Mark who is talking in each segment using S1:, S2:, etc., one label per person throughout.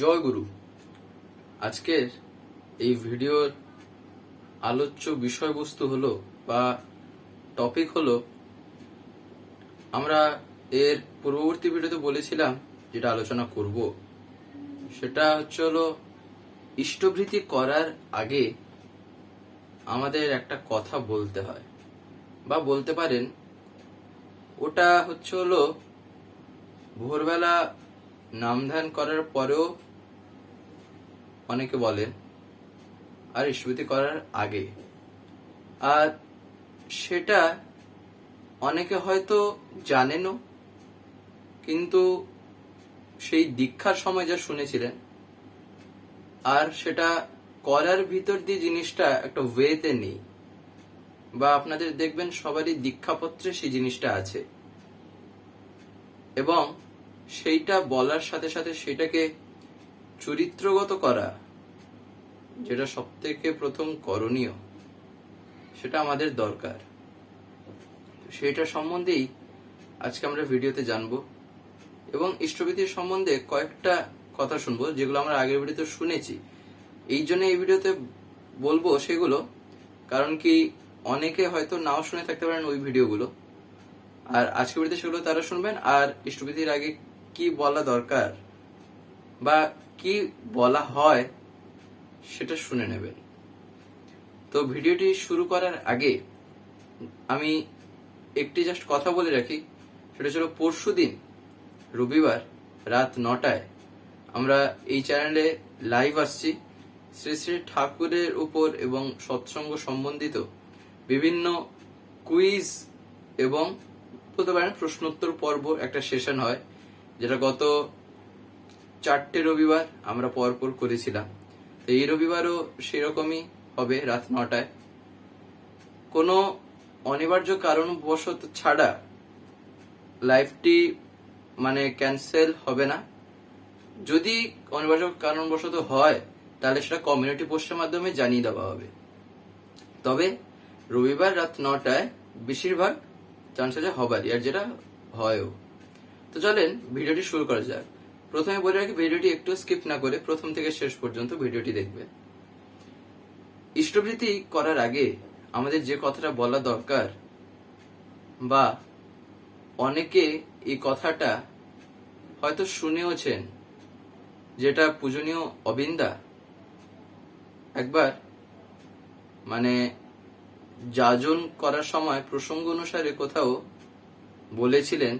S1: জয় গুরু। আজকের এই ভিডিওর আলোচ্য বিষয়বস্তু হলো বা টপিক হলো, আমরা এর পূর্ববর্তী ভিডিওতে বলেছিলাম যেটা আলোচনা করব। সেটা হচ্ছে হলো, ইষ্টভৃতি করার আগে আমাদের একটা কথা বলতে হয়। বা বলতে পারেন, ওটা হচ্ছে হলো, ভোরবেলা নামধান করার পরেও অনেকে বলেন, আর ইষ্টভৃতি করার আগে? আর সেটা অনেকে হয়তো জানেনও, কিন্তু সেই দীক্ষার সময় যা শুনেছিলেন, আর সেটা করার ভিতর দিয়ে জিনিসটা একটা ওয়েতে নেই। বা আপনাদের দেখবেন সবারই দীক্ষাপত্রে সেই জিনিসটা আছে। এবং সেইটা বলার সাথে সাথে সেটাকে চরিত্রগত করা যেটা সব থেকে প্রথম করণীয়, সেটা আমাদের দরকার। সেটা সম্বন্ধেই আজকে আমরা ভিডিওতে জানব এবং ইষ্টভীতির সম্বন্ধে কয়েকটা কথা শুনব, যেগুলো আমরা আগের ভিডিওতে শুনেছি। এই জন্য এই ভিডিওতে বলব সেগুলো, কারণ কি অনেকে হয়তো নাও শুনে থাকতে পারেন ওই ভিডিওগুলো। আর আজকে ভিডিওতে সেগুলো তারা শুনবেন, আর ইষ্টভীতির আগে কি বলা দরকার বা কি বলা হয় সেটা শুনে নেবেন। তো ভিডিওটি শুরু করার আগে আমি একটি জাস্ট কথা বলে রাখি, সেটা ছিল পরশু দিন রবিবার রাত নটায় আমরা এই চ্যানেলে লাইভ আসছি। শ্রী শ্রী ঠাকুরের উপর এবং সৎসঙ্গ সম্বন্ধিত বিভিন্ন কুইজ এবং বলতে পারেন প্রশ্নোত্তর পর্ব একটা সেশন হয়, যেটা গত চারটে রবিবার আমরা পরপর করেছিলাম। তো এই রবিবারও সেরকমই হবে রাত নটায়। কোনো অনিবার্য কারণবশত ছাড়া লাইভটি মানে ক্যান্সেল হবে না। যদি অনিবার্য কারণবশত হয়, তাহলে সেটা কমিউনিটি পোস্টের মাধ্যমে জানিয়ে দেওয়া হবে। তবে রবিবার রাত নটায় বেশিরভাগ চান্স আছে হবারই, আর যেটা হয়ও। তো চলেন, ভিডিওটি শুরু করা যাক। প্রথমে বলে রাখি, ভিডিওটি একটু স্কিপ না করে প্রথম থেকে শেষ পর্যন্ত ভিডিওটি দেখবেন। ইষ্টভৃতি করার আগে আমাদের যে কথাটা বলা দরকার বা অনেকে এই কথাটা হয়তো শুনেওছেন, যেটা পূজনীয় অবিন্দা একবার মানে যাজন করার সময় প্রসঙ্গ অনুসারে কোথাও বলেছিলেন,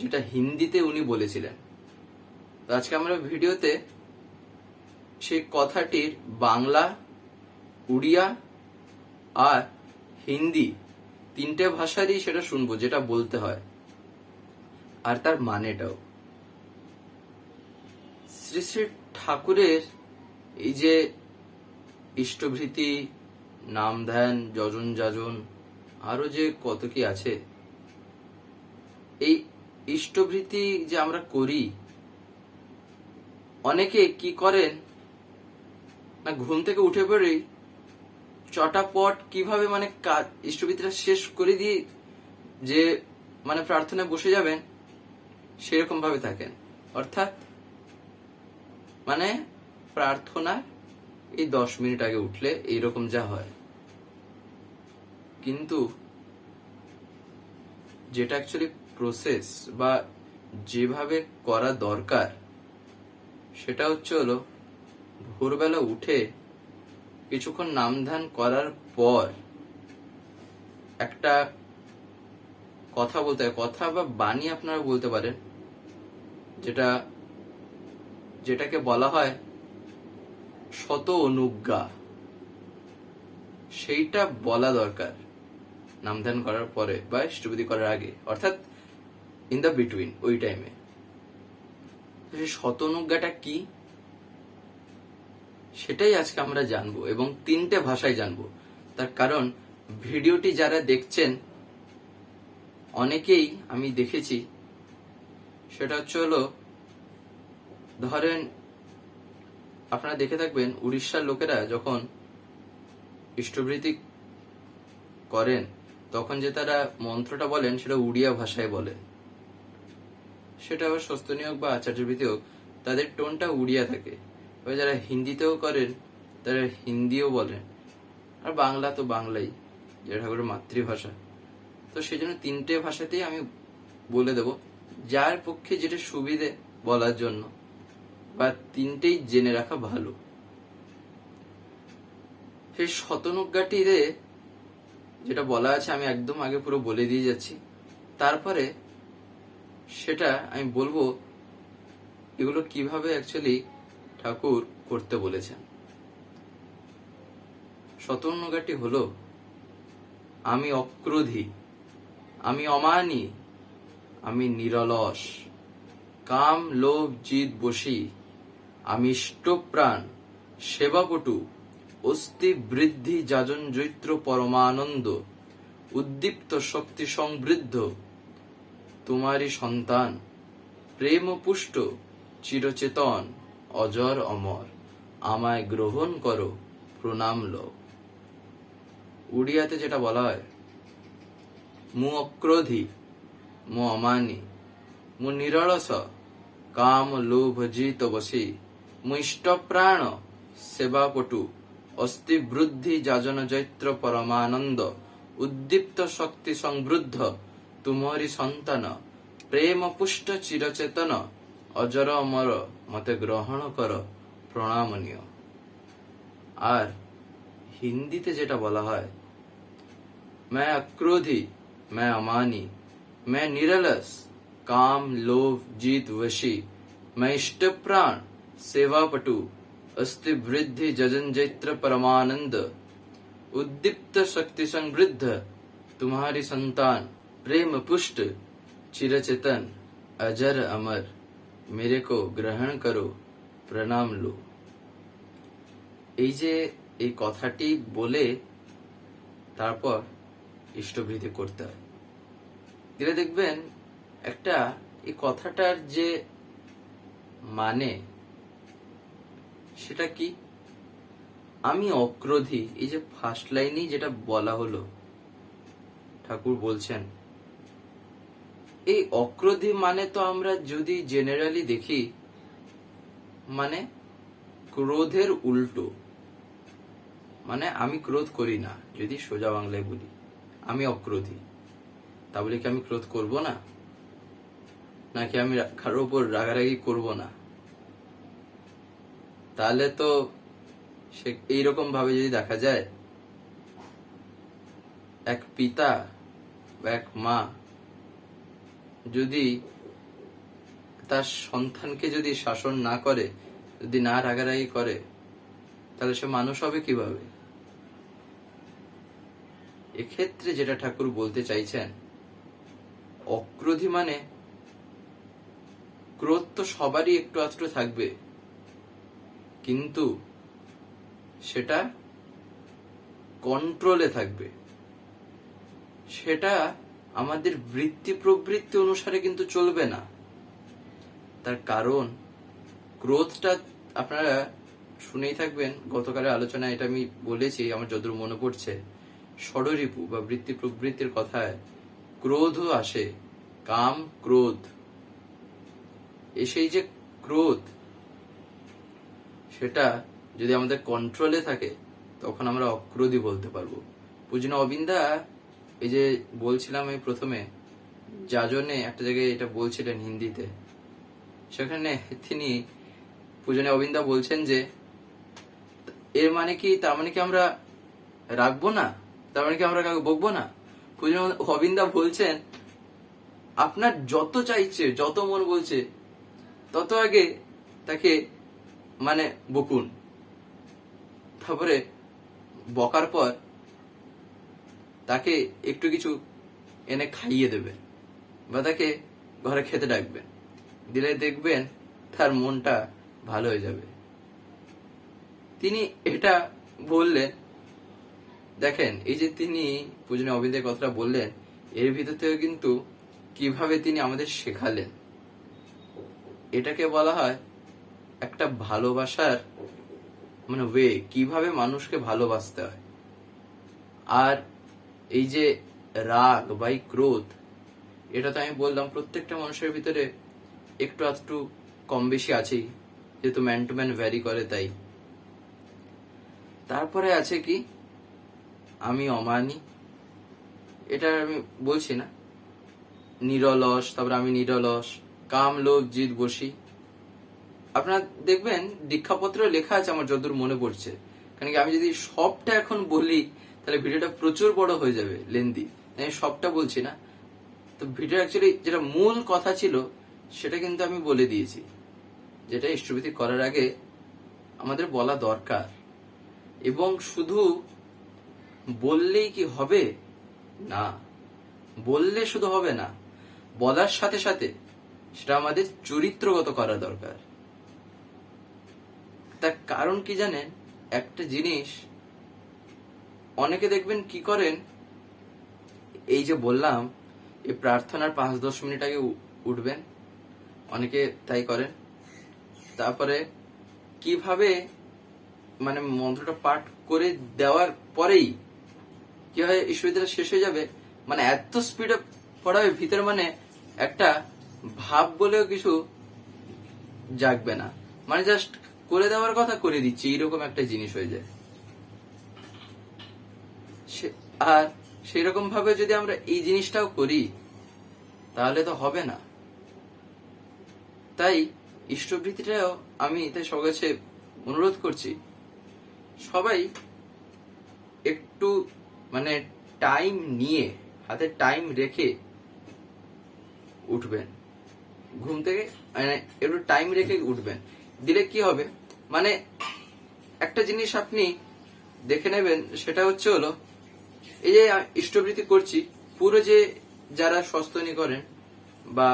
S1: যেটা হিন্দিতে উনি বলেছিলেন। তো আজকে আমরা ভিডিওতে সেই কথাটির বাংলা, উড়িয়া আর হিন্দি তিনটে ভাষারই সেটা শুনব, যেটা বলতে হয়। আর তার মানেটাও। শ্রী শ্রী ঠাকুরের এই যে ইষ্টভৃতি, নাম ধ্যান, যজন যাজন আরও যে কত কি আছে, এই ইষ্টভৃতি যে আমরা করি অনেকে কি করেন? না, ঘুম থেকে উঠে পড়েই চটাপট কীভাবে মানে কাজ ইষ্টভৃতিটা শেষ করে দিয়ে যে মানে প্রার্থনায় বসে যাবেন সেরকম ভাবে থাকেন। অর্থাৎ মানে প্রার্থনা এই দশ মিনিট আগে উঠলে এইরকম যা হয়। কিন্তু যেটা অ্যাকচুয়ালি প্রসেস বা যেভাবে করা দরকার সেটা হচ্ছে হলো, ভোরবেলা উঠে কিছুক্ষণ নাম ধ্যান করার পর একটা কথা বলতে কথা বা বাণী আপনারা বলতে পারেন, যেটা, যেটাকে বলা হয় শত অনুজ্ঞা। সেইটা বলা দরকার নাম ধ্যান করার পরে বা ইষ্টবিধি করার আগে, অর্থাৎ ইন দ্য বিটুইন ওই টাইমে সেই শত অনুজ্ঞাটা কি? সেটাই আজকে আমরা জানব এবং তিনটে ভাষায় জানব। তার কারণ, ভিডিওটি যারা দেখছেন, অনেকেই আমি দেখেছি, সেটা হচ্ছে হলো, ধরেন, আপনারা দেখে থাকবেন, উড়িষ্যার লোকেরা যখন ইষ্টভৃতি করেন, তখন যে তারা মন্ত্রটা বলেন, সেটা উড়িয়া ভাষায় বলেন। সেটা আবার স্বস্তিনী হোক বা আচার্যবৃত্তি হোক, তাদের টোনটা উড়িয়া থাকে। এবার যারা হিন্দিতেও করেন, তারা হিন্দিও বলেন। আর বাংলা তো বাংলাই যেটা ঠাকুরের মাতৃভাষা। তো সেই জন্য তিনটে ভাষাতেই আমি বলে দেব, যার পক্ষে যেটা সুবিধে বলার জন্য, বা তিনটেই জেনে রাখা ভালো। সেই শতনুজ্ঞাটিতে যেটা বলা আছে, আমি একদম আগে পুরো বলে দিয়ে যাচ্ছি। তারপরে সেটা আমি বলব, এগুলো কীভাবে অ্যাকচুয়ালি ঠাকুর করতে বলেছেন। শতনুজ্ঞাটি হলো, আমি অক্রোধী, আমি অমানি, আমি নিরলস, কাম, লোভ জিত বসি আমি ইষ্টপ্রাণ, সেবাপটু, অস্থি, বৃদ্ধি, যাজন, জৈত্র, পরমানন্দ, উদ্দীপ্ত, শক্তি, সমৃদ্ধ তোমারই সন্তান। প্রেম পুষ্ট, চিরচেতন, অজর অমর। আমায় গ্রহণ করো, প্রণাম লও উড়িয়াতে যেটা বলা হয়, মু অক্রোধী, মু অমানি, মু নিরଳସ কাম লোভ জিত বসি, মু ইষ্টপ্রাণ সেবাপটু অস্থি বৃদ্ধি যাজন জৈত্র পরমানন্দ, উদ্দীপ্ত শক্তি সমৃদ্ধ। তুমরি সন্তান প্রেম পুষ্ট চিরচেতন অজর অমর মতে গ্রহণ কর প্রণামনীয় আর হিন্দিতে যেটা বলা হয় मैं अक्रोधी मैं अमानी मैं निरलस काम लोभ जीत वशी मैं इष्ट प्राण सेवा पटु अस्ति वृद्धि जजन जैत्र परमानंद उद्दीप्त शक्ति समृद्ध तुम्हारी संतान प्रेम पुष्ट चिरचेतन अजर अमर मेरे को গ্রহণ করো প্রণাম লো এই যে এই কথাটি বলে তারপর ইষ্টভৃতি করতে হয় দিলে দেখবেন একটা এই কথাটার যে মানে সেটা কি আমি অক্রোধী এই যে ফার্স্ট লাইনেই যেটা বলা হলো ঠাকুর বলছেন এই অক্রোধী মানে তো আমরা যদি জেনারেলি দেখি মানে ক্রোধের উল্টো। মানে আমি ক্রোধ করি না, যদি সোজা বাংলায় বলি। আমি অক্রোধী। তা বলে কি আমি ক্রোধ করব না? নাকি আমি কারোর উপর রাগারাগি করব না? তাহলে তো সে এইরকম ভাবে যদি দেখা যায়, এক পিতা বা এক মা যদি তার সন্তানকে যদি শাসন না করে, যদি না রাগারাগি করে, তাহলে সে মানুষ হবে কীভাবে? এক্ষেত্রে যেটা ঠাকুর বলতে চাইছেন, অক্রোধী মানে ক্রোধ তো সবারই একটু আধটু থাকবে, কিন্তু সেটা কন্ট্রোলে থাকবে। সেটা আমাদের বৃত্তি প্রবৃত্তি অনুসারে কিন্তু চলবে না। তার কারণ ক্রোধটা আপনারা শুনেই থাকবেন, গতকালের আলোচনায় এটা আমি বলেছি, আমার যতদূর মনে পড়ছে, ষড়রিপু বা বৃত্তি প্রবৃত্তির কথায় ক্রোধও আসে, কাম ক্রোধ। এ সেই যে ক্রোধ, সেটা যদি আমাদের কন্ট্রোলে থাকে, তখন আমরা অক্রোধী বলতে পারব। পূজনা অবিন্দা? এই যে বলছিলাম এই প্রথমে যাজনে একটা জায়গায় এটা বলছিলেন হিন্দিতে। সেখানে তিনি পূজনে অবিন্দা বলছেন যে, এর মানে কি, তার মানে কি আমরা রাখব না? তার মানে কি আমরা কাউকে বকবো না? পূজনে অবিন্দা বলছেন, আপনার যত চাইছে যত মন বলছে, তত আগে তাকে মানে বকুন। তারপরে বকার পর তাকে একটু কিছু এনে খাইয়ে দেবেন বা তাকে ঘরে খেতে ডাকবেন দিলে দেখবেন তার মনটা ভালো হয়ে যাবে। তিনি এটা বললেন, দেখেন, এই যে তিনি পূজনীয় অবিন্দের কথাটা বললেন, এর ভিতর থেকে কিন্তু কীভাবে তিনি আমাদের শেখালেন। এটাকে বলা হয় একটা ভালোবাসার মানে ওয়ে কীভাবে মানুষকে ভালোবাসতে হয়। আর এই যে রাগ বা ক্রোধ, এটা তো আমি বললাম প্রত্যেকটা মানুষের ভিতরে একটু আধটু কম বেশি আছেই, যেহেতু ম্যান টু ম্যান ভ্যারি করে তাই। তারপরে আছে কি, আমি অমানি, এটা আমি বলছি না। নিরলস, তারপরে আমি নিরলস, কাম, লোভ জিত বসি। আপনার দেখবেন দীক্ষাপত্র লেখা আছে, আমার যতদূর মনে পড়ছে। কারণ কি, আমি যদি সবটা এখন বলি তাহলে ভিডিওটা প্রচুর বড় হয়ে যাবে লেন্দি আমি সবটা বলছি না। তো ভিডিও অ্যাকচুয়ালি যেটা মূল কথা ছিল, সেটা কিন্তু আমি বলে দিয়েছি। যেটা ইষ্টভৃতি করার আগে আমাদের বলা দরকার। এবং শুধু বললেই কি হবে? না। বললে শুধু হবে না। বলার সাথে সাথে সেটা আমাদের চরিত্রগত করা দরকার। তার কারণ কি জানেন? একটা জিনিস অনেকে দেখবেন কি করেন? এই যে বললাম, এই প্রার্থনার পাঁচ দশ মিনিট আগে উঠবেন। অনেকে তাই করেন। তারপরে কীভাবে মানে মন্ত্রটা পাঠ করে দেওয়ার পরেই কি হয় ঈশ্বরীটা শেষ হয়ে যাবে? মানে এত স্পিডে পড়াবে ভিতরে মানে একটা ভাব বলেও কিছু জাগবে না। মানে জাস্ট করে দেওয়ার কথা করে দিচ্ছি, এইরকম একটা জিনিস হয়ে যায়। আর সেই রকম ভাবে যদি আমরা এই জিনিসটাও করি, তাহলে তো হবে না। তাই ইষ্টবৃত্তিটাও আমি তাই সবার অনুরোধ করছি, সবাই একটু মানে টাইম নিয়ে, হাতে টাইম রেখে উঠবেন। ঘুম থেকে মানে একটু টাইম রেখে উঠবেন। দিলে কি হবে? মানে একটা জিনিস আপনি দেখে নেবেন, সেটা হচ্ছে হলো এই যে ইষ্টবৃত্তি করছি, পুরো যে যারা সস্তনী করেন বা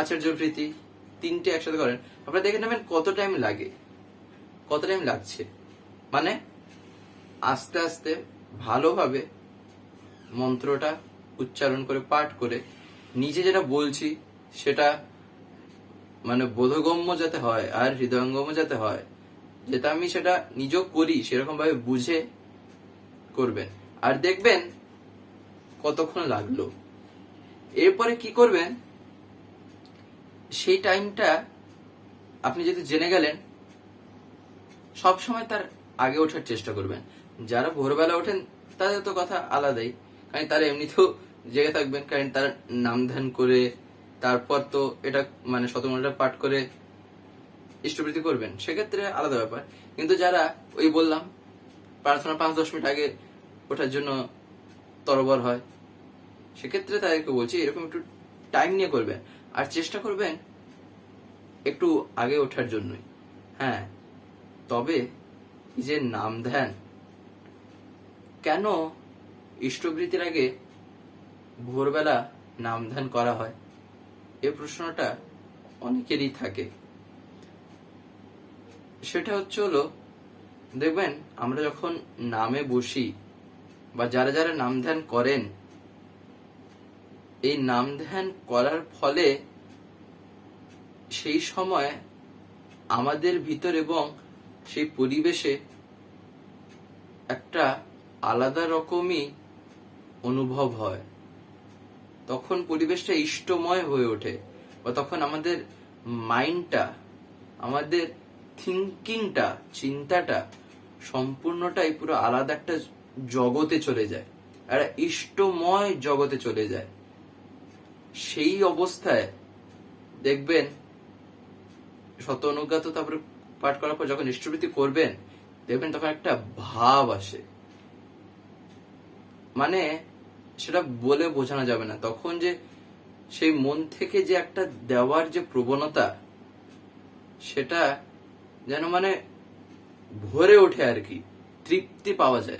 S1: আচার্যবৃত্তি তিনটে একসাথে করেন, আপনারা দেখে নেবেন কত টাইম লাগে, কত টাইম লাগছে। মানে আস্তে আস্তে ভালোভাবে মন্ত্রটা উচ্চারণ করে, পাঠ করে, নিজে যেটা বলছি সেটা মানে বোধগম্য যাতে হয় আর হৃদয়ঙ্গম্য যাতে হয়, যেটা আমি সেটা নিজেও করি সেরকম ভাবে বুঝে করবেন। আর দেখবেন কতক্ষণ লাগল। এরপরে কি করবেন? সেই টাইমটা আপনি যদি জেনে গেলেন, সব সময় তার আগে ওঠার চেষ্টা করবেন। যারা ভোরবেলা ওঠেন, তাদের তো কথা আলাদাই। কারণ তারা এমনিতেও জেগে থাকবেন, কারণ তারা নাম ধ্যান করে, তারপর তো এটা মানে শতমূলটা পাঠ করে ইষ্টবৃত্তি করবেন। সেক্ষেত্রে আলাদা ব্যাপার। কিন্তু যারা ওই বললাম, প্রার্থনা পাঁচ দশ মিনিট আগে ওঠার জন্য তরবর হয়। সেক্ষেত্রে তাদেরকে বলছি, এরকম একটু টাইম নিয়ে করবেন। আর চেষ্টা করবেন একটু আগে ওঠার জন্যই। হ্যাঁ তবে যে নাম ধ্যান কেন ইষ্টবৃত্তির আগে ভোরবেলা নাম ধ্যান করা হয়? এ প্রশ্নটা অনেকেরই থাকে। সেটা হচ্ছে হলো, দেখবেন আমরা যখন নামে বসি বা যারা যারা নাম ধ্যান করেন, এই নাম ধ্যান করার ফলে সেই সময় আমাদের ভিতর এবং সেই পরিবেশে একটা আলাদা রকমই অনুভব হয়। তখন পরিবেশটা ইষ্টময় হয়ে ওঠে বা তখন আমাদের মাইন্ডটা, আমাদের থিঙ্কিংটা চিন্তাটা সম্পূর্ণটাই পুরো আলাদা একটা জগতে চলে যায়। একটা ইষ্টময় জগতে চলে যায়। সেই অবস্থায় দেখবেন শত অনুজ্ঞাত তারপরে পাঠ করার পর যখন ইষ্টবৃত্তি করবেন, দেখবেন তখন একটা ভাব আসে। মানে সেটা বলে বোঝানো যাবে না। তখন যে সেই মন থেকে যে একটা দেওয়ার যে প্রবণতা, সেটা যেন মানে ভরে ওঠে আর কি, তৃপ্তি পাওয়া যায়।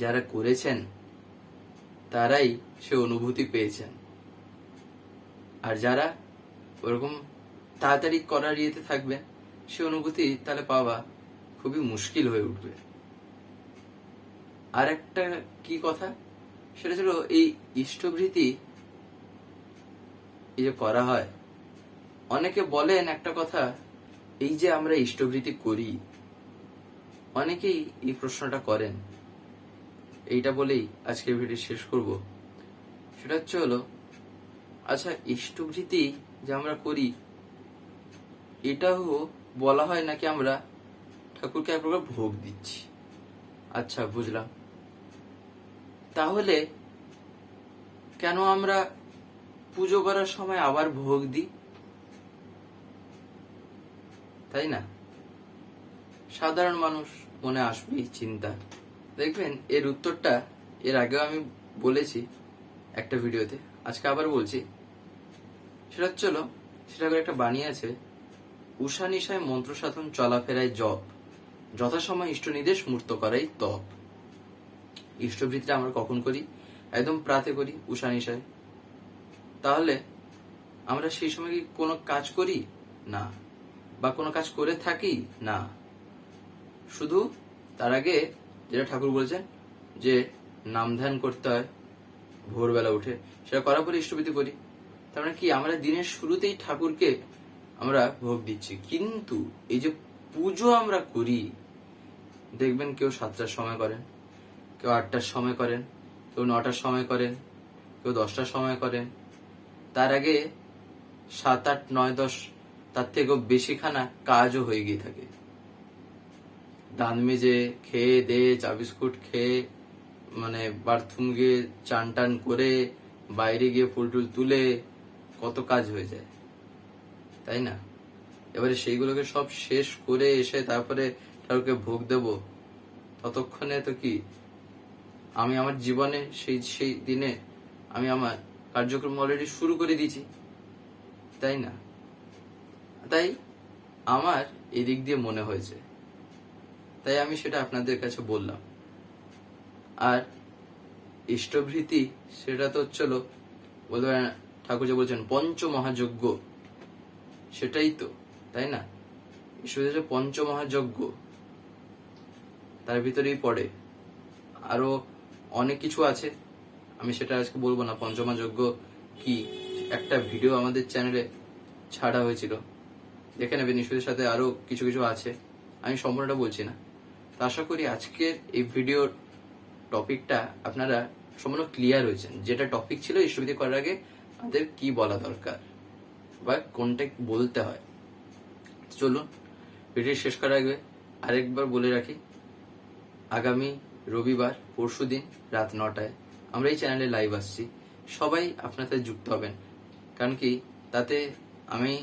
S1: যারা করেছেন, তারাই সে অনুভূতি পেয়েছেন। আর যারা ওরকম তাড়াতাড়ি করার ইয়েতে থাকবেন সে অনুভূতি তাহলে পাওয়া খুবই মুশকিল হয়ে উঠবে। আর একটা কি কথা? সেটা ছিল এই ইষ্টভৃতি এই যে করা হয়, অনেকে বলেন একটা কথা, এই যে আমরা ইষ্টভৃতি করি, অনেকেই এই প্রশ্নটা করেন। এইটা বলেই আজকের ভিডিও শেষ করব। সেটা হচ্ছে হলো আচ্ছা ইষ্টভৃতি যে আমরা করি, এটাও বলা হয় নাকি আমরা ঠাকুরকে এক প্রকার ভোগ দিচ্ছি? আচ্ছা বুঝলাম। তাহলে কেন আমরা পুজো করার সময় আবার ভোগ দিই? তাই না? সাধারণ মানুষ মনে আসবেই চিন্তা দেখবেন, এর উত্তরটা এর আগেও আমি বলেছি একটা ভিডিওতে, আজকে আবার বলছি। সেটা হচ্ছিল সেটা করে একটা বাণী আছে, উষা নিশায় মন্ত্র সাধন চলাফেরায় জপ, যথাসময় ইষ্ট নির্দেশ মূর্ত করাই তপ। ইষ্টভৃতিটা আমরা কখন করি? একদম প্রাতে করি, উষা নিশায়। তাহলে আমরা সেই সময় কি কোনো কাজ করি? না। বা কোনো কাজ করে থাকি? না। শুধু তার আগে যেটা ঠাকুর বলেছেন যে নাম ধ্যান করতে হয়, ভোরবেলা উঠে। সেটা করার পরে ইষ্টভৃতি করি। তার মানে কি, আমরা দিনের শুরুতেই ঠাকুরকে আমরা ভোগ দিচ্ছি। কিন্তু এই যে পুজো আমরা করি, দেখবেন কেউ সাতটার সময় করেন, কেউ আটটার সময় করেন, কেউ নটার সময় করেন, কেউ দশটার সময় করেন। তার আগে সাত, আট, নয়, দশ, তার থেকেও বেশিখানা কাজও হয়ে গিয়ে থাকে। দাঁত মেজে খেয়ে দে, চা বিস্কুট খেয়ে মানে বাথরুম গিয়ে চান টান করে, বাইরে গিয়ে ফুল টুল তুলে, কত কাজ হয়ে যায়। তাই না? এবারে সেইগুলোকে সব শেষ করে এসে তারপরে ঠাকুরকে ভোগ দেব, ততক্ষণে তো কি? আমি আমার জীবনে সেই সেই দিনে আমি আমার কার্যক্রম অলরেডি শুরু করে দিয়েছি, তাই না? তাই আমার এদিক দিয়ে মনে হয়েছে। তাই আমি সেটা আপনাদের কাছে বললাম। আর ইষ্টভৃতি, সেটা তো বলতে পারেন ঠাকুর যে বলছেন পঞ্চ মহাযজ্ঞ সেটাই তো, তাই না? ঈশ্বর পঞ্চ মহাযজ্ঞ তার ভিতরেই পড়ে। আরও অনেক কিছু আছে। আমি সেটা আজকে বলব না, পঞ্চমহাযজ্ঞ কি? একটা ভিডিও আমাদের চ্যানেলে ছাড়া হয়েছিল। দেখে নেবেন ঈশ্বরের সাথে আরও কিছু কিছু আছে। আমি সম্পূর্ণটা বলছি না। আশা করি আজকের এই ভিডিওর টপিকটা আপনারা সম্পূর্ণ ক্লিয়ার হয়েছেন। যেটা টপিক ছিল ঈশ্বরবিধি করার আগে আমাদের কি বলা দরকার বা কোনটা বলতে হয়। চলুন ভিডিও শেষ করার আগে আরেকবার বলে রাখি, আগামী রবিবার পরশুদিন রাত নটায় আমরা এই চ্যানেলে লাইভ আসছি। সবাই আপনার সাথে যুক্ত হবেন। কারণ কি? তাতে আমি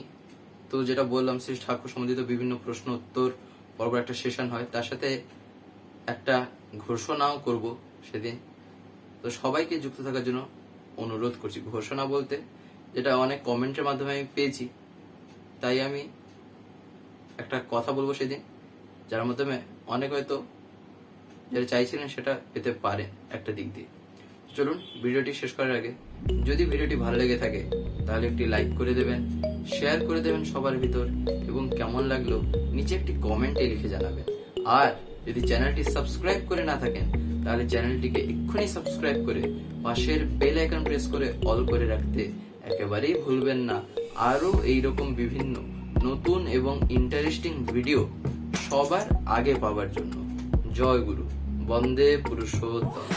S1: তো যেটা বললাম, শ্রী ঠাকুর সম্বন্ধিত বিভিন্ন প্রশ্ন, উত্তর পর্ব একটা সেশন হয়, তার সাথে একটা ঘোষণাও করব সেদিন। তো সবাইকে যুক্ত থাকার জন্য অনুরোধ করছি। ঘোষণা বলতে যেটা অনেক কমেন্টের মাধ্যমে আমি পেয়েছি, তাই আমি একটা কথা বলব সেদিন, যার মাধ্যমে অনেক হয়তো যেটা চাইছিলেন সেটা পেতে পারে একটা দিক দিয়ে। চলুন, ভিডিওটি শেষ করার আগে যদি ভিডিওটি ভালো লেগে থাকে, তাহলে একটি লাইক করে দেবেন শেয়ার করে দেবেন সবার ভিতর এবং কেমন লাগল নিচে একটি কমেন্টে লিখে জানাবেন। আর যদি চ্যানেলটি সাবস্ক্রাইব করে না থাকেন, তাহলে চ্যানেলটিকে এক্ষুনি সাবস্ক্রাইব করে পাশের বেল আইকন প্রেস করে অল করে রাখতে একেবারেই ভুলবেন না। আরও এইরকম বিভিন্ন নতুন এবং ইন্টারেস্টিং ভিডিও সবার আগে পাওয়ার জন্য। জয় গুরু। বন্দে পুরুষোত্তম।